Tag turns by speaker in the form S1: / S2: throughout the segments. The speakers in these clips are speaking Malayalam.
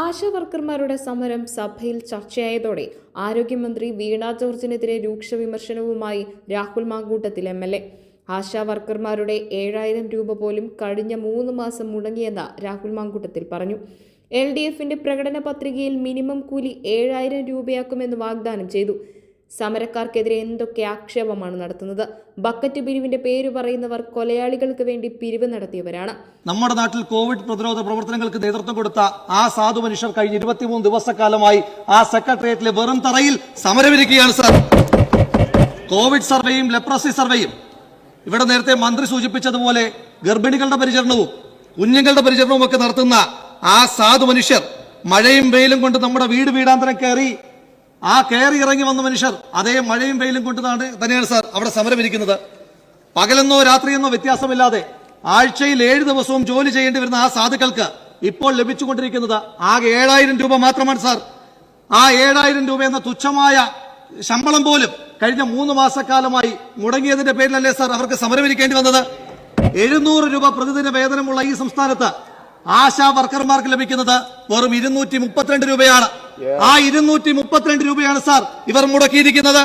S1: ആശാ വർക്കർമാരുടെ സമരം സഭയിൽ ചർച്ചയായതോടെ ആരോഗ്യമന്ത്രി വീണ ജോർജിനെതിരെ രൂക്ഷ വിമർശനവുമായി Rahul Mankoottathil M L A. ആശാവർക്കർമാരുടെ ഏഴായിരം രൂപ പോലും കഴിഞ്ഞ മൂന്ന് മാസം മുടങ്ങിയെന്ന് രാഹുൽ മാങ്കൂട്ടത്തിൽ പറഞ്ഞു. എൽ ഡി എഫിന്റെ പ്രകടന പത്രികയിൽ മിനിമം കൂലി ഏഴായിരം രൂപയാക്കുമെന്ന് വാഗ്ദാനം ചെയ്തു. സമരക്കാർക്കെതിരെ എന്തൊക്കെ ആക്ഷേപമാണ് നടത്തുന്നത്? ബക്കറ്റ് പിരിവിന്റെ പേര് പറയുന്നവർ കൊലയാളികൾക്ക് വേണ്ടി പിരിവ് നടത്തിയവരാണ്.
S2: നമ്മുടെ നാട്ടിൽ കോവിഡ് പ്രതിരോധ പ്രവർത്തനങ്ങൾക്ക് നേതൃത്വം കൊടുത്ത ആ സാധു മനുഷ്യർ കഴിഞ്ഞ ഇരുപത്തിമൂന്ന് ദിവസക്കാലമായി ആ സെക്രട്ടേറിയറ്റിലെ വെറും തറയിൽ സമരമിരിക്കുകയാണ് സർ. കോവിഡ് സർവേയും ലെപ്രസി സർവേയും ഇവിടെ നേരത്തെ മന്ത്രി സൂചിപ്പിച്ചതുപോലെ ഗർഭിണികളുടെ പരിചരണവും കുഞ്ഞുങ്ങളുടെ പരിചരണവും ഒക്കെ നടത്തുന്ന ആ സാധു മനുഷ്യർ മഴയും വെയിലും കൊണ്ട് നമ്മുടെ വീട് വീടാന്തരം കയറി ആ കയറി ഇറങ്ങി വന്ന മനുഷ്യർ അതേ മഴയും വെയിലും കൊണ്ട് താണ് തന്നെയാണ് സാർ അവിടെ സമരമിരിക്കുന്നത് പകലെന്നോ രാത്രിയെന്നോ വ്യത്യാസമില്ലാതെ ആഴ്ചയിൽ ഏഴ് ദിവസവും ജോലി ചെയ്യേണ്ടി വരുന്ന ആ സാധുക്കൾക്ക് ഇപ്പോൾ ലഭിച്ചുകൊണ്ടിരിക്കുന്നത് ആകെ ഏഴായിരം രൂപ മാത്രമാണ് സാർ. ആ ഏഴായിരം രൂപ എന്ന തുച്ഛമായ ശമ്പളം പോലും കഴിഞ്ഞ മൂന്ന് മാസക്കാലമായി മുടങ്ങിയതിന്റെ പേരിലല്ലേ സാർ അവർക്ക് സമരമിരിക്കേണ്ടി വന്നത്? എഴുന്നൂറ് രൂപ പ്രതിദിന വേതനമുള്ള ഈ സംസ്ഥാനത്ത് ആശാ വർക്കർമാർക്ക് ലഭിക്കുന്നത് വെറും ഇരുന്നൂറ്റി മുപ്പത്തിരണ്ട് രൂപയാണ്. ആ ഇരുന്നൂറ്റി മുപ്പത്തിരണ്ട് രൂപയാണ് സാർ ഇവർ മുടക്കിയിരിക്കുന്നത്.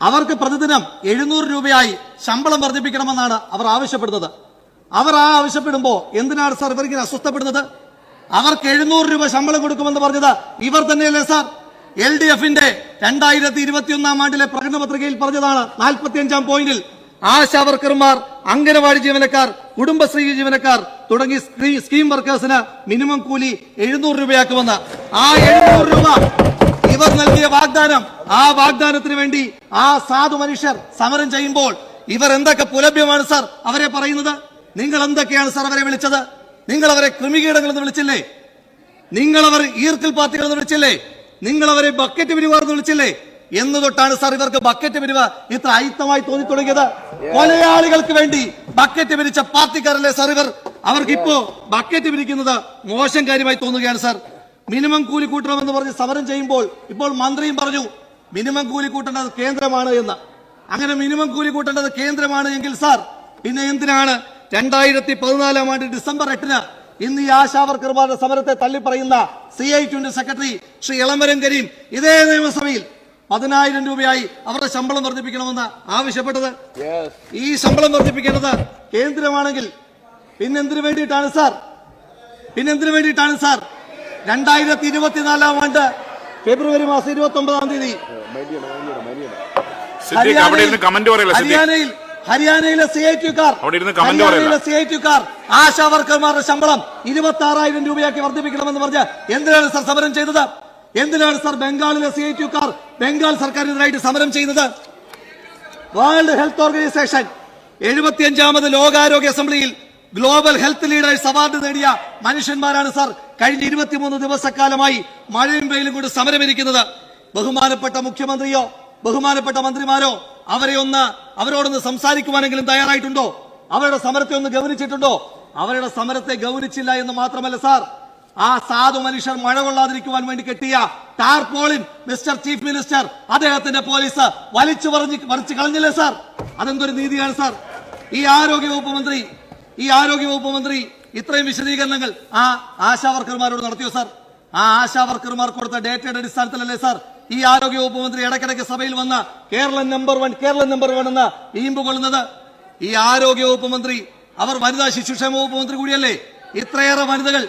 S2: അവർക്ക് പ്രതിദിനം എഴുന്നൂറ് രൂപയായി ശമ്പളം വർദ്ധിപ്പിക്കണമെന്നാണ് അവർ ആവശ്യപ്പെടുന്നത്. അവർ ആ ആവശ്യപ്പെടുമ്പോ എന്തിനാണ് സാർ ഇവർ ഇങ്ങനെ അസ്വസ്ഥപ്പെടുന്നത്? അവർക്ക് എഴുന്നൂറ് രൂപ ശമ്പളം കൊടുക്കുമെന്ന് പറഞ്ഞത് ഇവർ തന്നെയല്ലേ സാർ? എൽ ഡി എഫിന്റെ രണ്ടായിരത്തി ഇരുപത്തിയൊന്നാം ആണ്ടിലെ പ്രകടന പത്രികയിൽ പറഞ്ഞതാണ് നാൽപ്പത്തിയഞ്ചാം പോയിന്റിൽ ആശാ വർക്കർമാർ അംഗനവാടി ജീവനക്കാർ കുടുംബശ്രീ ജീവനക്കാർ തുടങ്ങി സ്കീം വർക്കേഴ്സിന് മിനിമം കൂലി എഴുന്നൂറ് രൂപയാക്കുമെന്ന്. ആ എഴുന്നൂറ് രൂപ ഇവർ നൽകിയ വാഗ്ദാനം ആ വാഗ്ദാനത്തിന് വേണ്ടി ആ സാധു മനുഷ്യർ സമരം ചെയ്യുമ്പോൾ ഇവർ എന്തൊക്കെ പുലഭ്യമാണ് സാർ അവരെ പറയുന്നത്? നിങ്ങൾ എന്തൊക്കെയാണ് സാർ അവരെ വിളിച്ചത്? നിങ്ങൾ അവരെ കൃമികീടങ്ങൾ എന്ന് വിളിച്ചില്ലേ? നിങ്ങൾ അവർ ഈർക്കിൽ പാർട്ടികൾ എന്ന് വിളിച്ചില്ലേ? നിങ്ങൾ അവരെ ബക്കറ്റ് പിരിവാർ എന്ന് വിളിച്ചില്ലേ? എന്ന് തൊട്ടാണ് സാർ ഇവർക്ക് ബക്കറ്റ് പിരിവ് ഇത്ര അയിത്തമായി തോന്നി തുടങ്ങിയത്. കൊലയാളികൾക്ക് വേണ്ടി ബക്കറ്റ് പിരിച്ച പാർട്ടിക്കാരല്ലേ സാർ ഇവർ? അവർക്ക് ഇപ്പോ ബക്കറ്റ് പിരിക്കുന്നത് മോശം കാര്യമായി തോന്നുകയാണ് സാർ. മിനിമം കൂലി കൂട്ടണമെന്ന് പറഞ്ഞ് സമരം ചെയ്യുമ്പോൾ ഇപ്പോൾ മന്ത്രിയും പറഞ്ഞു മിനിമം കൂലി കൂട്ടേണ്ടത് കേന്ദ്രമാണ് എന്ന്. അങ്ങനെ മിനിമം കൂലി കൂട്ടേണ്ടത് കേന്ദ്രമാണ് എങ്കിൽ സാർ പിന്നെ എന്തിനാണ് രണ്ടായിരത്തി പതിനാലാം ആണ്ട് ഡിസംബർ എട്ടിന് ഇന്ന് ഈ ആശാവർക്കർമാരുടെ സമരത്തെ തള്ളിപ്പറയുന്ന C I twenty secretary Shri Elamaram Kareem ഇതേ നിയമസഭയിൽ പതിനായിരം രൂപയായി അവരുടെ ശമ്പളം വർദ്ധിപ്പിക്കണമെന്ന് ആവശ്യപ്പെട്ടത്. ഈ ശമ്പളം വർദ്ധിപ്പിക്കേണ്ടത് കേന്ദ്രമാണെങ്കിൽ പിന്നെന്തിനു വേണ്ടിയിട്ടാണ് സാർ? പിന്നെന്തിനു വേണ്ടിയിട്ടാണ് സാർ? രണ്ടായിരത്തി ഇരുപത്തിനാലാം ആണ്ട് ഫെബ്രുവരി മാസം ഇരുപത്തി ഒമ്പതാം തീയതി ഹരിയാനയിൽ ഹരിയാനയിലെ സി ഐ ടിക്കാർ ഹരിയാനയിലെ. സി ഐ ടിക്കാർ ആശാ വർക്കർമാരുടെ ശമ്പളം ഇരുപത്തി ആറായിരം രൂപയാക്കി വർദ്ധിപ്പിക്കണമെന്ന് പറഞ്ഞ് എന്തിനാണ് സർ സമരം ചെയ്തത്? എന്തിനാണ് സർ ബംഗാളിലെ സി ഐ ടിക്കാർ ബംഗാൾ സർക്കാരിനെതിരായിട്ട് സമരം ചെയ്യുന്നത്? വേൾഡ് ഹെൽത്ത് ഓർഗനൈസേഷൻ എഴുപത്തിയഞ്ചാമത് ലോകാരോഗ്യ അസംബ്ലിയിൽ ഗ്ലോബൽ ഹെൽത്ത് ലീഡേഴ്സ് അവാർഡ് നേടിയ മനുഷ്യന്മാരാണ് സർ കഴിഞ്ഞ ഇരുപത്തിമൂന്ന് ദിവസക്കാലമായി മഴയും വെയിലും കൊണ്ട് സമരമിരിക്കുന്നത്. ബഹുമാനപ്പെട്ട മുഖ്യമന്ത്രിയോ ബഹുമാനപ്പെട്ട മന്ത്രിമാരോ അവരെ ഒന്ന് അവരോടൊന്ന് സംസാരിക്കുവാനെങ്കിലും തയ്യാറായിട്ടുണ്ടോ? അവരുടെ സമരത്തെ ഒന്ന് ഗൗനിച്ചിട്ടുണ്ടോ അവരുടെ സമരത്തെ ഗൗനിച്ചില്ല എന്ന് മാത്രമല്ല സാർ. ആ സാധു മനുഷ്യർ മഴ കൊള്ളാതിരിക്കുവാൻ വേണ്ടി കെട്ടിയ ടാർപോളിൻ മിസ്റ്റർ ചീഫ് മിനിസ്റ്റർ അദ്ദേഹത്തിന്റെ പോലീസ് വലിച്ചു പറഞ്ഞ് പറിച്ചു കളഞ്ഞില്ലേ സാർ? അതെന്തൊരു നീതിയാണ് സാർ? ഈ ആരോഗ്യ വകുപ്പ് മന്ത്രി ഈ ആരോഗ്യ വകുപ്പ് മന്ത്രി ഇത്രയും വിശദീകരണങ്ങൾ ആ ആശാ വർക്കർമാരോട് നടത്തിയോ സാർ? ആ ആശാ വർക്കർമാർ കൊടുത്ത ഡേറ്റയുടെ അടിസ്ഥാനത്തിലല്ലേ സാർ? ഈ ആരോഗ്യ വകുപ്പ് മന്ത്രി ഇടയ്ക്കിടയ്ക്ക് സഭയിൽ വന്ന Keralam number one Keralam number one എന്ന് ഈമ്പ് കൊള്ളുന്നത്. ഈ ആരോഗ്യ വകുപ്പ് മന്ത്രി അവർ വനിതാ ശിശുക്ഷേമ വകുപ്പ് മന്ത്രി കൂടിയല്ലേ? ഇത്രയേറെ വനിതകൾ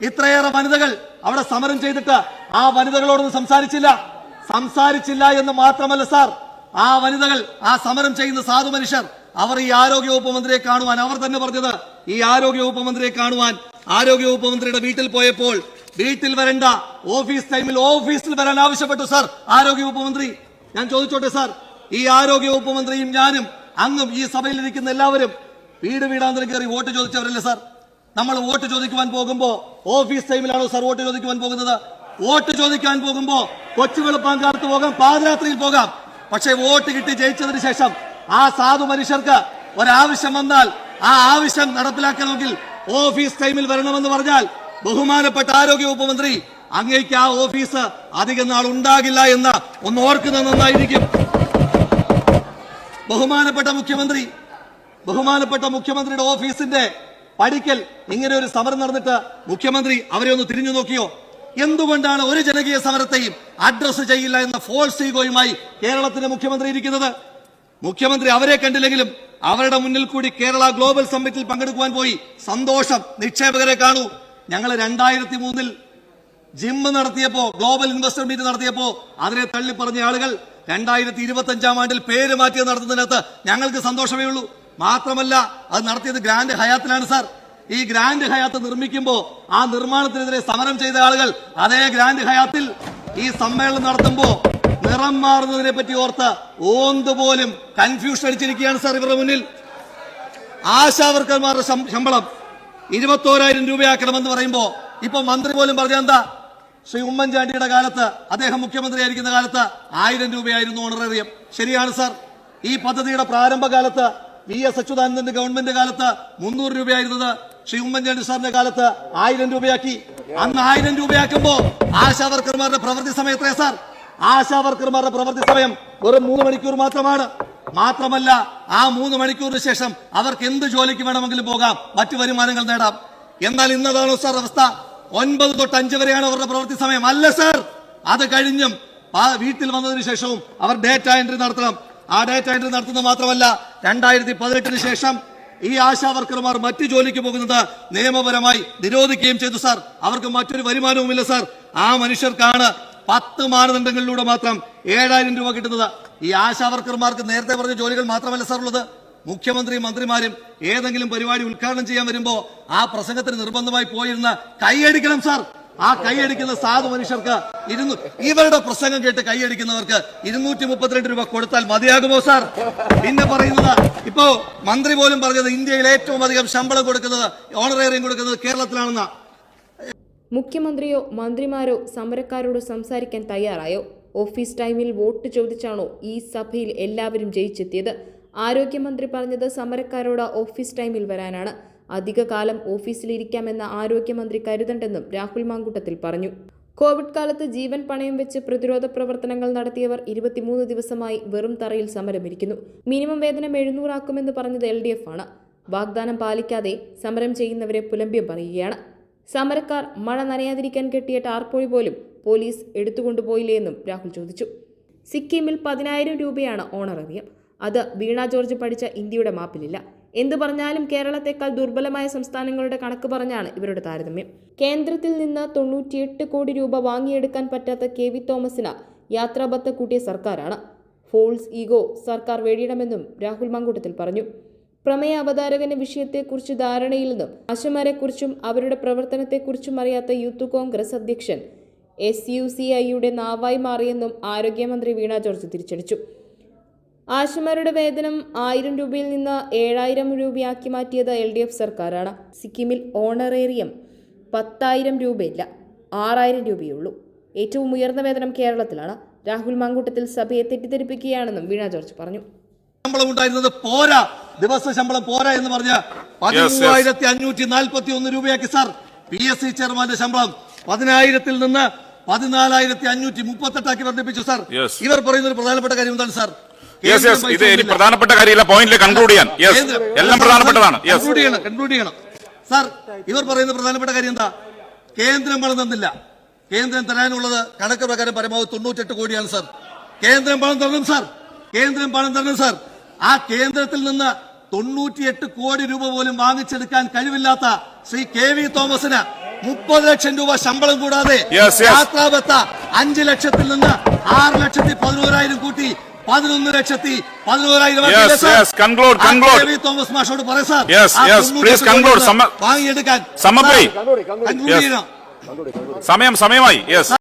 S2: ഇത്രയേറെ വനിതകൾ അവിടെ സമരം ചെയ്തിട്ട് ആ വനിതകളോടൊന്നും സംസാരിച്ചില്ല. സംസാരിച്ചില്ല എന്ന് മാത്രമല്ല സാർ ആ വനിതകൾ ആ സമരം ചെയ്യുന്ന സാധു മനുഷ്യർ അവർ ഈ ആരോഗ്യ വകുപ്പ് മന്ത്രിയെ കാണുവാൻ അവർ തന്നെ പറഞ്ഞത് ഈ ആരോഗ്യ വകുപ്പ് മന്ത്രിയെ കാണുവാൻ. ആരോഗ്യ വകുപ്പ് മന്ത്രിയുടെ വീട്ടിൽ പോയപ്പോൾ വീട്ടിൽ വരണ്ട ഓഫീസ് ടൈമിൽ ഓഫീസിൽ വരാൻ ആവശ്യപ്പെട്ടു സാർ ആരോഗ്യ വകുപ്പ് മന്ത്രി. ഞാൻ ചോദിച്ചോട്ടെ സാർ ഈ ആരോഗ്യ വകുപ്പ് മന്ത്രിയും ഞാനും അങ്ങും ഈ സഭയിൽ ഇരിക്കുന്ന എല്ലാവരും വീട് വീടാന്തരം കയറി വോട്ട് ചോദിച്ചവരല്ലേ സാർ? നമ്മൾ വോട്ട് ചോദിക്കുവാൻ പോകുമ്പോ ഓഫീസ് ടൈമിലാണോ സാർ വോട്ട് ചോദിക്കുവാൻ പോകുന്നത്? വോട്ട് ചോദിക്കാൻ പോകുമ്പോ കൊച്ചു വെളുപ്പാങ്കാലത്ത് പോകാം പാദയാത്രയിൽ പോകാം. പക്ഷേ വോട്ട് കിട്ടി ജയിച്ചതിന് ശേഷം ആ സാധു മനുഷ്യർക്ക് ഒരാവശ്യം വന്നാൽ ആ ആവശ്യം നടപ്പിലാക്കണമെങ്കിൽ ഓഫീസ് ടൈമിൽ വരണമെന്ന് പറഞ്ഞാൽ ബഹുമാനപ്പെട്ട ആരോഗ്യ വകുപ്പ് മന്ത്രി അങ്ങേക്ക് ആ ഓഫീസ് അധികം നാൾ ഉണ്ടാകില്ല എന്ന് ഒന്ന് ഓർക്കുന്നത് നന്നായിരിക്കും. ബഹുമാനപ്പെട്ട മുഖ്യമന്ത്രി ബഹുമാനപ്പെട്ട മുഖ്യമന്ത്രിയുടെ ഓഫീസിന്റെ പഠിക്കൽ ഇങ്ങനെ ഒരു സമരം നടന്നിട്ട് മുഖ്യമന്ത്രി അവരെ ഒന്ന് തിരിഞ്ഞു നോക്കിയോ? എന്തുകൊണ്ടാണ് ഒരു ജനകീയ സമരത്തെയും അഡ്രസ് ചെയ്യില്ല എന്ന ഫോൾസ് ഈഗോയുമായി കേരളത്തിന്റെ മുഖ്യമന്ത്രി ഇരിക്കുന്നത്? മുഖ്യമന്ത്രി അവരെ കണ്ടില്ലെങ്കിലും അവരുടെ മുന്നിൽ കൂടി കേരള ഗ്ലോബൽ സമ്മിറ്റിൽ പങ്കെടുക്കുവാൻ പോയി. സന്തോഷം. നിക്ഷേപകരെ കാണൂ. ഞങ്ങൾ രണ്ടായിരത്തി മൂന്നിൽ ജിം നടത്തിയപ്പോ ഗ്ലോബൽ ഇൻവെസ്റ്റർ മീറ്റ് നടത്തിയപ്പോ അതിനെ തള്ളി പറഞ്ഞ ആളുകൾ രണ്ടായിരത്തി ഇരുപത്തി അഞ്ചാം ആണ്ടിൽ പേര് മാറ്റി നടത്തുന്നതിനകത്ത് ഞങ്ങൾക്ക് സന്തോഷമേ ഉള്ളൂ. മാത്രമല്ല അത് നടത്തിയത് ഗ്രാൻഡ് ഹയാത്തിലാണ് സാർ. ഈ ഗ്രാൻഡ് ഹയാത്ത് നിർമ്മിക്കുമ്പോൾ ആ നിർമ്മാണത്തിനെതിരെ സമരം ചെയ്ത ആളുകൾ അതേ ഗ്രാൻഡ് ഹയാത്തിൽ ഈ സമ്മേളനം നടത്തുമ്പോൾ നിറം മാറുന്നതിനെ പറ്റി ഓർത്ത് ഓന്ത് പോലും കൺഫ്യൂഷൻ അടിച്ചിരിക്കുകയാണ് സാർ ഇവരുടെ മുന്നിൽ. ആശാവർക്കർമാരുടെ ശമ്പളം ഇരുപത്തോരായിരം രൂപയാക്കണമെന്ന് പറയുമ്പോൾ ഇപ്പൊ മന്ത്രി പോലും പറഞ്ഞ എന്താ? ശ്രീ ഉമ്മൻചാണ്ടിയുടെ കാലത്ത് അദ്ദേഹം മുഖ്യമന്ത്രിയായിരിക്കുന്ന കാലത്ത് ആയിരം രൂപയായിരുന്നു ഓണറേറിയം ശരിയാണ് സാർ. ഈ പദ്ധതിയുടെ പ്രാരംഭകാലത്ത് വി എസ് അച്യുതാനന്ദന്റെ ഗവൺമെന്റ് കാലത്ത് മുന്നൂറ് രൂപയായിരുന്നത് ശ്രീ ഉമ്മൻചാണ്ടി സാറിന്റെ കാലത്ത് ആയിരം രൂപയാക്കി. അന്ന് ആയിരം രൂപയാക്കുമ്പോ ആശാ വർക്കർമാരുടെ പ്രവൃത്തി സമയം എത്രയാ സാർ? ആശാ വർക്കർമാരുടെ പ്രവൃത്തി സമയം വെറും മൂന്ന് മണിക്കൂർ മാത്രമാണ്. മാത്രമല്ല ആ മൂന്ന് മണിക്കൂറിന് ശേഷം അവർക്ക് എന്ത് ജോലിക്ക് വേണമെങ്കിലും പോകാം മറ്റു വരുമാനങ്ങൾ നേടാം. എന്നാൽ ഇന്നതാണോ സാർ അവസ്ഥ? ഒൻപത് തൊട്ട് അഞ്ച് വരെയാണ് അവരുടെ പ്രവൃത്തി സമയം. അല്ല സാർ അത് കഴിഞ്ഞും വീട്ടിൽ വന്നതിന് ശേഷവും അവർ ഡേറ്റ എൻട്രി നടത്തണം. ആ ഡേറ്റ എൻട്രി നടത്തുന്നത് മാത്രമല്ല രണ്ടായിരത്തി പതിനെട്ടിന് ശേഷം ഈ ആശാ വർക്കർമാർ മറ്റു ജോലിക്ക് പോകുന്നത് നിയമപരമായി നിരോധിക്കുകയും ചെയ്തു സാർ അവർക്ക് മറ്റൊരു വരുമാനവുമില്ല സാർ ആ മനുഷ്യർക്കാണ് പത്ത് മാനദണ്ഡങ്ങളിലൂടെ മാത്രം ഏഴായിരം രൂപ കിട്ടുന്നത്. ഈ ആശാ വർക്കർമാർക്ക് നേരത്തെ പറഞ്ഞ ജോലികൾ മാത്രമല്ല സാർ ഉള്ളത്. മുഖ്യമന്ത്രി മന്ത്രിമാരും ഏതെങ്കിലും പരിപാടി ഉദ്ഘാടനം ചെയ്യാൻ വരുമ്പോൾ ആ പ്രസംഗത്തിന് നിർബന്ധമായി പോയിരുന്ന കൈയടിക്കണം സാർ ആ കൈയടിക്കുന്ന സാധു മനുഷ്യർക്ക് ഇരുന്നു ഇവരുടെ പ്രസംഗം കേട്ട് കൈയടിക്കുന്നവർക്ക് ഇരുന്നൂറ്റി മുപ്പത്തിരണ്ട് രൂപ കൊടുത്താൽ മതിയാകുമോ സാർ? പിന്നെ പറയുന്നത് ഇപ്പോ മന്ത്രി പോലും പറഞ്ഞത് ഇന്ത്യയിൽ ഏറ്റവും അധികം ശമ്പളം കൊടുക്കുന്നത് ഓണറേറിയം കൊടുക്കുന്നത് കേരളത്തിലാണെന്ന.
S1: മുഖ്യമന്ത്രിയോ മന്ത്രിമാരോ സമരക്കാരോട് സംസാരിക്കാൻ തയ്യാറായോ? ഓഫീസ് ടൈമിൽ വോട്ട് ചോദിച്ചാണോ ഈ സഭയിൽ എല്ലാവരും ജയിച്ചെത്തിയത്? ആരോഗ്യമന്ത്രി പറഞ്ഞത് സമരക്കാരോട് ഓഫീസ് ടൈമിൽ വരാനാണ്. അധിക കാലം ഓഫീസിലിരിക്കാമെന്ന ആരോഗ്യമന്ത്രി കരുതണ്ടെന്നും രാഹുൽ മാങ്കൂട്ടത്തിൽ പറഞ്ഞു. കോവിഡ് കാലത്ത് ജീവൻ പണയം വെച്ച് പ്രതിരോധ പ്രവർത്തനങ്ങൾ നടത്തിയവർ ഇരുപത്തിമൂന്ന് ദിവസമായി വെറും തറയിൽ സമരമിരിക്കുന്നു. മിനിമം വേതനം എഴുന്നൂറാക്കുമെന്ന് പറഞ്ഞത് എൽ ഡി എഫ് ആണ്. വാഗ്ദാനം പാലിക്കാതെ സമരം ചെയ്യുന്നവരെ പുലമ്പ്യം പറയുകയാണ്. സമരക്കാർ മഴ നനയാതിരിക്കാൻ കെട്ടിയ ടാർപോളി പോലും പോലീസ് എടുത്തുകൊണ്ടുപോയില്ലേ എന്നും രാഹുൽ ചോദിച്ചു. സിക്കിമിൽ പതിനായിരം രൂപയാണ് ഓണറേറിയം. അത് വീണ ജോർജ് പഠിച്ച ഇന്ത്യയുടെ മാപ്പിലില്ല. എന്തു പറഞ്ഞാലും കേരളത്തെക്കാൾ ദുർബലമായ സംസ്ഥാനങ്ങളുടെ കണക്ക് പറഞ്ഞാണ് ഇവരുടെ താരതമ്യം. കേന്ദ്രത്തിൽ നിന്ന് തൊണ്ണൂറ്റിയെട്ട് കോടി രൂപ വാങ്ങിയെടുക്കാൻ പറ്റാത്ത കെ വി തോമസിന് യാത്രാബത്ത കൂട്ടിയ സർക്കാരാണ്. ഫോൾസ് ഈഗോ സർക്കാർ വേടിയണമെന്നും രാഹുൽ മങ്കൂട്ടത്തിൽ പറഞ്ഞു. പ്രമേയ അവതാരകന് വിഷയത്തെക്കുറിച്ച് ധാരണയില്ലെന്നും ആശമാരെക്കുറിച്ചും അവരുടെ പ്രവർത്തനത്തെക്കുറിച്ചും അറിയാത്ത യൂത്ത് കോൺഗ്രസ് അധ്യക്ഷൻ എസ് യു സി ഐയുടെ നാവായി മാറിയെന്നും ആരോഗ്യമന്ത്രി വീണ ജോർജ് തിരിച്ചടിച്ചു. ആശമാരുടെ വേതനം ആയിരം രൂപയിൽ നിന്ന് ഏഴായിരം രൂപയാക്കി മാറ്റിയത് എൽ ഡി എഫ് സർക്കാരാണ്. സിക്കിമിൽ ഓണറേറിയം പത്തായിരം രൂപയില്ല ആറായിരം രൂപയുള്ളൂ ഏറ്റവും ഉയർന്ന വേതനം കേരളത്തിലാണ്. രാഹുൽ മാങ്കൂട്ടത്തിൽ സഭയെ തെറ്റിദ്ധരിപ്പിക്കുകയാണെന്നും വീണ ജോർജ് പറഞ്ഞു.
S2: ശമ്പളം ഉണ്ടായിരുന്നത് പോരാ. ദിവസ ശമ്പളം പോരാ എന്ന് പറഞ്ഞ പതിമൂവായിരത്തി അഞ്ഞൂറ്റി നാൽപ്പത്തി ഒന്ന് രൂപയാക്കി സാർ. പി എസ് സി ചെയർമാന്റെ ശമ്പളം പതിനായിരത്തിൽ നിന്ന് പതിനാലായിരത്തി അഞ്ഞൂറ്റി മുപ്പത്തെട്ടാക്കി വർദ്ധിപ്പിച്ചു സാർ. ഇവർ പറയുന്ന ഒരു പ്രധാനപ്പെട്ട കാര്യം എന്താണ് സാർ?
S3: യെസ് യെസ് ഇത് ഇനി പ്രധാനപ്പെട്ട കാര്യമില്ല. പോയിന്റിൽ കൺക്ലൂഡ് ചെയ്യാൻ. യെസ് എല്ലാം പ്രധാനപ്പെട്ടതാണ്. യെസ്
S2: കൺക്ലൂഡ് ചെയ്യണം കൺക്ലൂഡ് ചെയ്യണം. സാർ ഇവർ പറയുന്ന പ്രധാനപ്പെട്ട കാര്യം എന്താ? കേന്ദ്രം പണം തന്നില്ല. കേന്ദ്രം തരാനുള്ളത് കണക്ക് പ്രകാരം പരമാവധി തൊണ്ണൂറ്റെട്ട് കോടിയാണ് സാർ. കേന്ദ്രം പണം തരണം സാർ. കേന്ദ്രം പണം തരണം സാർ. ആ കേന്ദ്രത്തിൽ നിന്ന് തൊണ്ണൂറ്റിയെട്ട് കോടി രൂപ പോലും വാങ്ങിച്ചെടുക്കാൻ കഴിവില്ലാത്ത ശ്രീ കെ വി തോമസിന് മുപ്പത് ലക്ഷം രൂപ ശമ്പളം കൂടാതെ. യാത്രാബത്ത അഞ്ച് ലക്ഷത്തിൽ നിന്ന് ആറ് ലക്ഷത്തി പതിനോരായിരം കൂട്ടി പതിനൊന്ന് ലക്ഷത്തി പതിനോരായിരം തോമസ് മാഷോട് പറ സാർ.
S3: Yes,
S2: ആ
S3: yes,
S2: 98
S3: please conclude.
S2: കോടി
S3: സമ്മ-
S2: വാങ്ങിയെടുക്കാൻ.
S3: സമ്മതി.
S2: സാർ, conclude
S3: സമയം സമയമായി. യെസ്